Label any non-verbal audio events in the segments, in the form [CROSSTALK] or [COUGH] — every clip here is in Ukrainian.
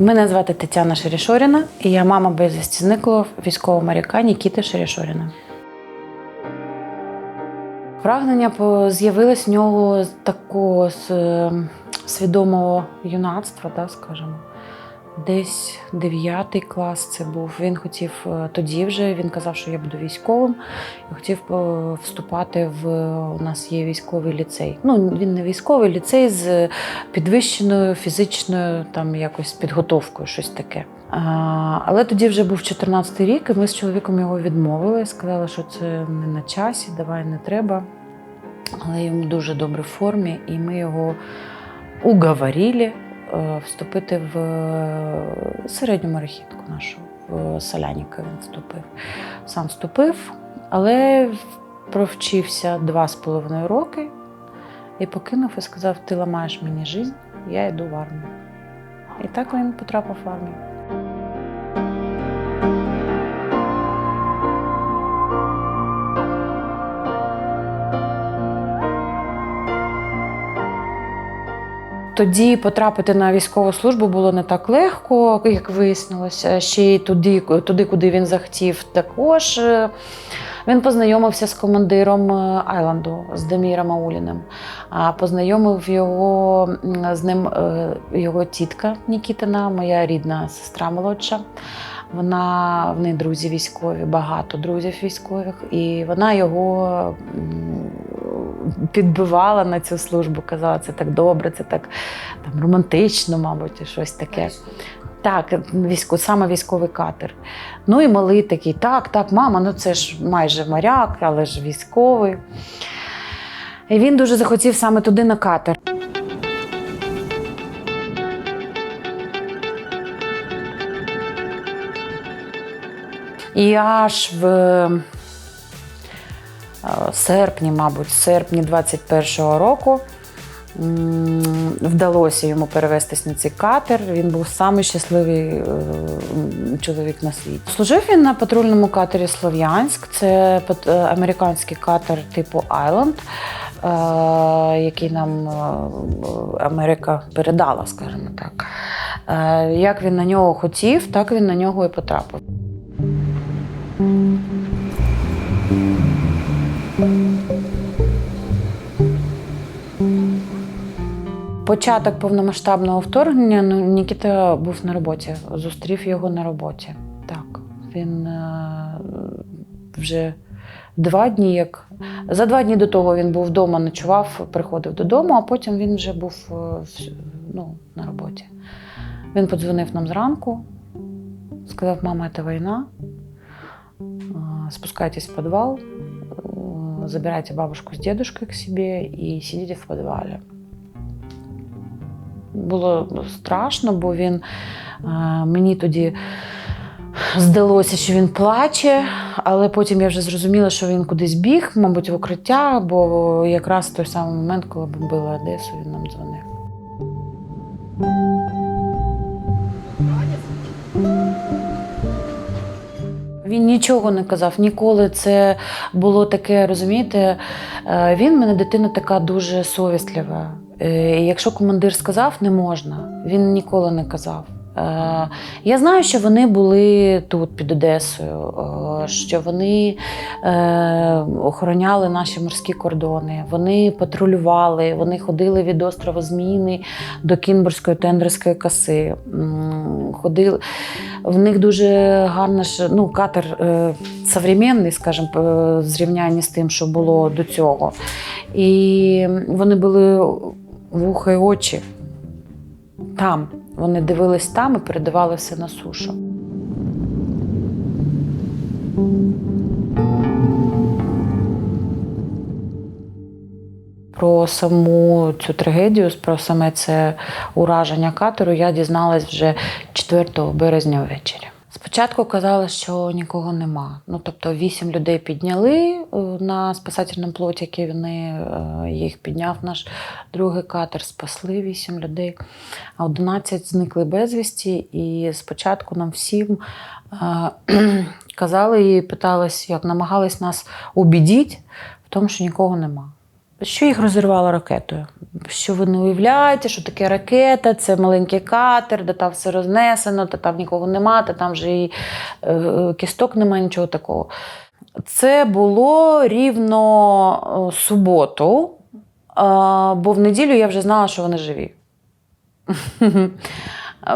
Мене звати Тетяна Шерішоріна, і я мама безвісті зниклого військового моряка Нікіти Шерішоріна. Прагнення з'явилось в нього такого е, свідомого юнацтва, так скажімо. Десь дев'ятий клас це був. Він хотів е, тоді вже, він казав, що я буду військовим. і Хотів е, вступати в у нас є військовий ліцей. Ну, він не військовий ліцей з підвищеною фізичною там якось підготовкою, щось таке. А, але тоді вже був 14 рік, і ми з чоловіком його відмовили. Сказали, що це не на часі, давай не треба. Але йому дуже добре в формі, і ми його уговорили вступити в е, середню марахітку нашу, в Соляніка він вступив. Сам вступив, але провчився два з половиною роки і покинув і сказав: Ти ламаєш мені життя, я йду в армію. І так він потрапив в армію. Тоді потрапити на військову службу було не так легко, як вияснилося. Ще й туди, туди куди він захотів, також. Е, Він познайомився з командиром е, Айланду, з Деміром Ауліним. А познайомив його з ним е, його тітка Нікітина, моя рідна сестра молодша. Вона в неї друзі військові, багато друзів військових, і вона його підбивала на цю службу, казала, це так добре, це так там, романтично, мабуть, і щось таке. Так, військо, саме військовий катер. Ну і малий такий, так, так, мама, ну це ж майже моряк, але ж військовий. І він дуже захотів саме туди на катер. І аж в серпні, мабуть, серпні 21-го року вдалося йому перевестись на цей катер. Він був самий щасливий е, чоловік на світі. Служив він на патрульному катері Слов'янськ. Це е, американський катер типу Айленд, е, який нам е, Америка передала, скажімо так. Е, Як він на нього хотів, так він на нього і потрапив. Початок повномасштабного вторгнення ну, Нікіта був на роботі, зустрів його на роботі. Так, він е, вже два дні, як за два дні до того він був вдома, ночував, приходив додому, а потім він вже був е, ну, на роботі. Він подзвонив нам зранку, сказав: мама, це війна. Спускайтесь в подвал, э, забирайте бабушку с дедушкой к себе и сидите в подвалі. Було страшно, бо він е, мені тоді здалося, що він плаче, але потім я вже зрозуміла, що він кудись біг, мабуть, в укриття, бо якраз в той самий момент, коли бомбили Одесу, він нам дзвонив. Він нічого не казав ніколи. Це було таке, розумієте, е, він мене дитина така дуже совістлива. Е, і Якщо командир сказав, не можна, він ніколи не казав. Е, Я знаю, що вони були тут під Одесою, е, що вони охороняли наші морські кордони, вони патрулювали, вони ходили від острова Зміни до Кінбурзької тендерської коси. М, Ходили. В них дуже гарна ж, ну, катер современний, скажімо, в зрівнянні з тим, що було до цього. І вони були вуха і очі там. Вони дивились там і передавали все на сушу. Про саму цю трагедію, про саме це ураження катеру я дізналась вже 4 березня ввечері. Спочатку казали, що нікого нема. Ну тобто вісім людей підняли е, на спасательному плоті, який вони е, їх підняв наш другий катер, спасли вісім людей, а 11 зникли безвісті. І спочатку нам всім е, [CLEARS THROAT] казали і питались, як намагались нас убідіть в тому, що нікого нема. що їх розірвало ракетою. Що ви не уявляєте, що таке ракета, це маленький катер, де там все рознесено, де там нікого нема, де там вже і е, кісток немає, нічого такого. Це було рівно е, суботу, бо в неділю я вже знала, що вони живі. [LAUGHS]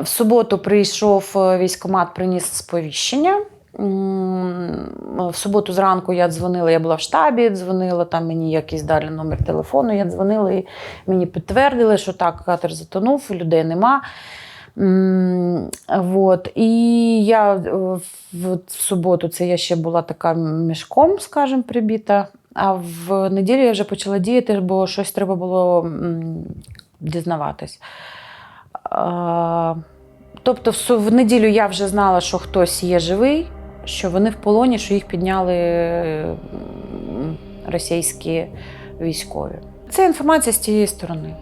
В суботу прийшов е, військкомат, приніс сповіщення. В суботу зранку я дзвонила, я була в штабі, дзвонила, там мені якийсь далі номер телефону. Я дзвонила і мені підтвердили, що так, катер затонув, людей нема. Вот. І я е, в, суботу це я ще була така мішком, скажімо, прибіта. А в неділю я вже почала діяти, бо щось треба було дізнаватись. Тобто, в неділю я вже знала, що хтось є живий, що вони в полоні, що їх підняли російські військові. Це інформація з тієї сторони.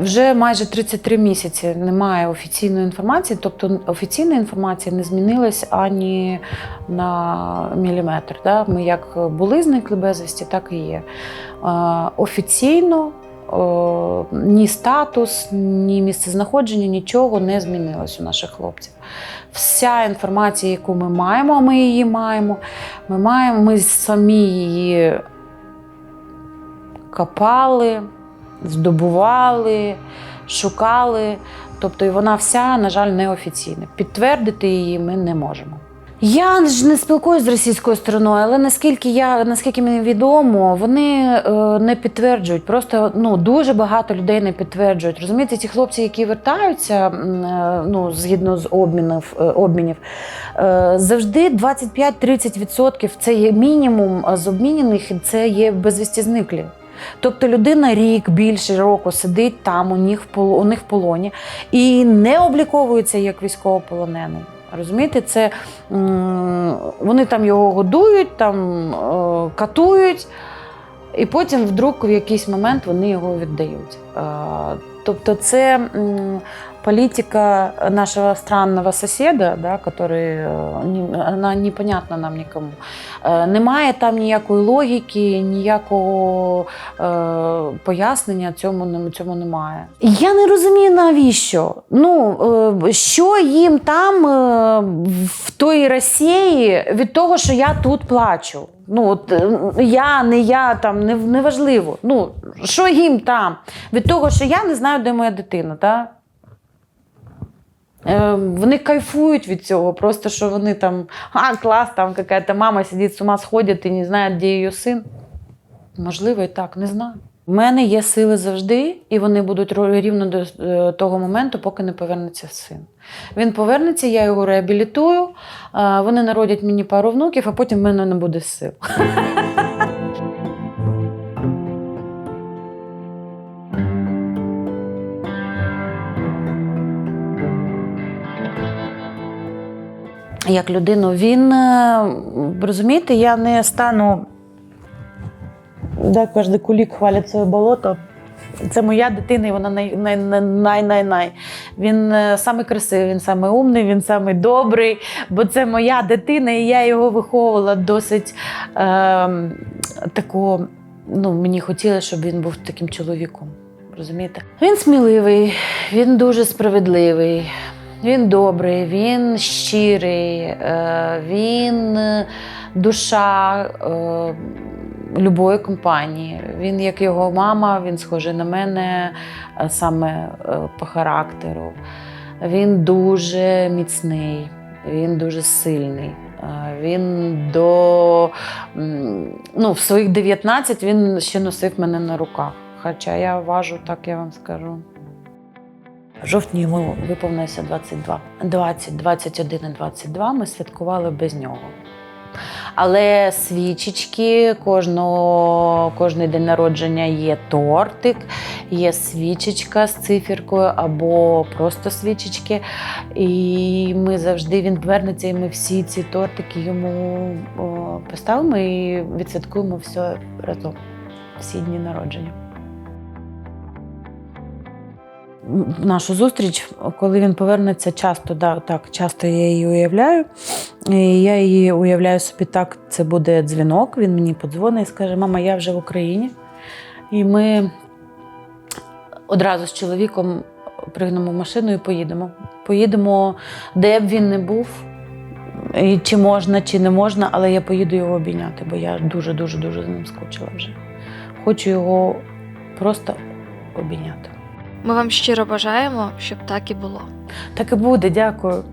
Вже майже 33 місяці немає офіційної інформації, тобто офіційна інформація не змінилась ані на міліметр. Да? Ми як були зникли безвісті, так і є. Е, Офіційно е, ні статус, ні місце знаходження, нічого не змінилось у наших хлопців. Вся інформація, яку ми маємо, а ми її маємо, ми маємо, ми самі її копали, здобували, шукали. Тобто і вона вся, на жаль, неофіційна. Підтвердити її ми не можемо. Я ж не спілкуюся з російською стороною, але наскільки я наскільки мені відомо, вони е, не підтверджують. Просто ну дуже багато людей не підтверджують. Розумієте, ті хлопці, які вертаються, е, ну згідно з обмінів, е, обмінів, завжди 25-30% це є мінімум з обмінених, це є безвісті зниклі. Тобто людина рік більше року сидить там у них у них в полоні і не обліковується як військовополонений. Розумієте, це вони там його годують, там е, катують, і потім вдруг в якийсь момент вони його віддають. Е, Тобто, це політика нашого странного сусіда, да, который, е, вона непонятна нам нікому. Е, Немає там ніякої логіки, ніякого е, пояснення цьому, цьому немає. Я не розумію, навіщо. Ну, е, що їм там е, в той Росії від того, що я тут плачу. Ну, от, е, я, не я, там, не, неважливо. Ну, що їм там? Від того, що я не знаю, де моя дитина, так? Е, Вони кайфують від цього, просто що вони там, а, клас, там якась мама сидить з ума сходить і не знає, де її син. Можливо, і так, не знаю. У мене є сили завжди, і вони будуть рівно до е, того моменту, поки не повернеться син. Він повернеться, я його реабілітую, е, вони народять мені пару внуків, а потім в мене не буде сил. Як людину, він е, розумієте, я не стану. Да, кожен кулік хвалить своє болото. Це моя дитина, і вона най, най, най, най, най, най. Він е, самий красивий, він самий умний, він самий добрий, бо це моя дитина, і я його виховувала досить е, такого. Ну, мені хотілося, щоб він був таким чоловіком. Розумієте? Він сміливий, він дуже справедливий, він добрий, він щирий, е, він е, душа е, любої компанії. Він, як його мама, він схожий на мене саме по характеру. Він дуже міцний, він дуже сильний. Він до ну, в своїх 19 він ще носив мене на руках. Хоча я важу, так я вам скажу. В жовтні йому виповнилося 22. 20, 21 і 22 ми святкували без нього. Але свічечки, кожного, кожний день народження є тортик, є свічечка з циферкою або просто свічечки. І ми завжди він вернеться, і ми всі ці тортики йому поставимо і відсвяткуємо все разом, всі дні народження. Нашу зустріч, коли він повернеться, часто да, так, часто я її уявляю. І я її уявляю собі так: це буде дзвінок. Він мені подзвонить і скаже: Мама, я вже в Україні. І ми одразу з чоловіком пригнемо в машину і поїдемо. Поїдемо, де б він не був, і чи можна, чи не можна, але я поїду його обійняти, бо я дуже, дуже, за ним скучила вже. Хочу його просто обійняти. Ми вам щиро бажаємо, щоб так і було. Так і буде, дякую.